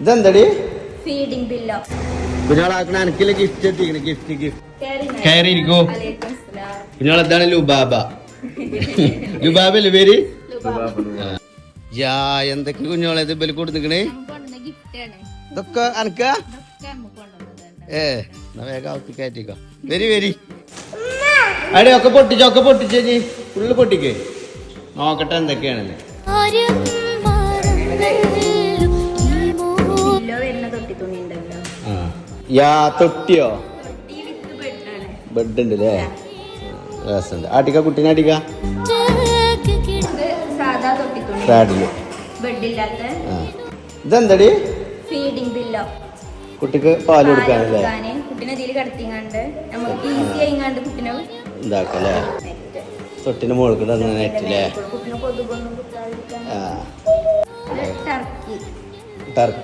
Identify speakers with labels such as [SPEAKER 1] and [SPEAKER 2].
[SPEAKER 1] ഇതെന്തടി?
[SPEAKER 2] Feeding ബില്ലോ
[SPEAKER 1] കുഞ്ഞോളാക്കണ എനിക്കില്ല gift എത്തിക്കണ gift gift കയറി ഇരിക്കൂ കുഞ്ഞോൾ എന്താണ് ലുബാബ? പേര്? യാ എന്തൊക്കെ കുഞ്ഞോളെ ഇത് ബലി കൊടുത്തിക്കണേ ഇതൊക്കെ അനക്ക? ഏ എന്നാ വേഗം അവത്തി കയറ്റിക്കോ. വരി വരി. അടി ഒക്കെ പൊട്ടിച്ചോ ഒക്കെ പൊട്ടിച്ചേ ഉള്ളിൽ ഫുള്ള് പൊട്ടിക്കേ. നോക്കട്ടെ എന്തൊക്കെയാണെന്ന്. യാ തൊട്ടിയോ ബെഡ് ഉണ്ട് അല്ലേ രസമുണ്ട്. ആട്ടിക്ക കുട്ടീനെ ആട്ടിക്ക? സാഡിൽ ഇതെന്തടി?
[SPEAKER 2] ഫീഡിംഗ് ബില്ലോ.
[SPEAKER 1] കുട്ടിക്ക് പാൽ കൊടുക്കാനല്ലേ?
[SPEAKER 2] കുട്ടിനെ ഇതിൽ കടത്തിങ്ങാണ്ട്. നമുക്ക് ഈസി ആയിങ്ങാണ്ട് കുട്ടിനെ
[SPEAKER 1] ഇതാക്കല്ലേ? തൊട്ടിന് മുകളിൽ തന്നെ നെറ്റില്ലേ
[SPEAKER 2] ടർക്കി
[SPEAKER 1] ടർക്കി.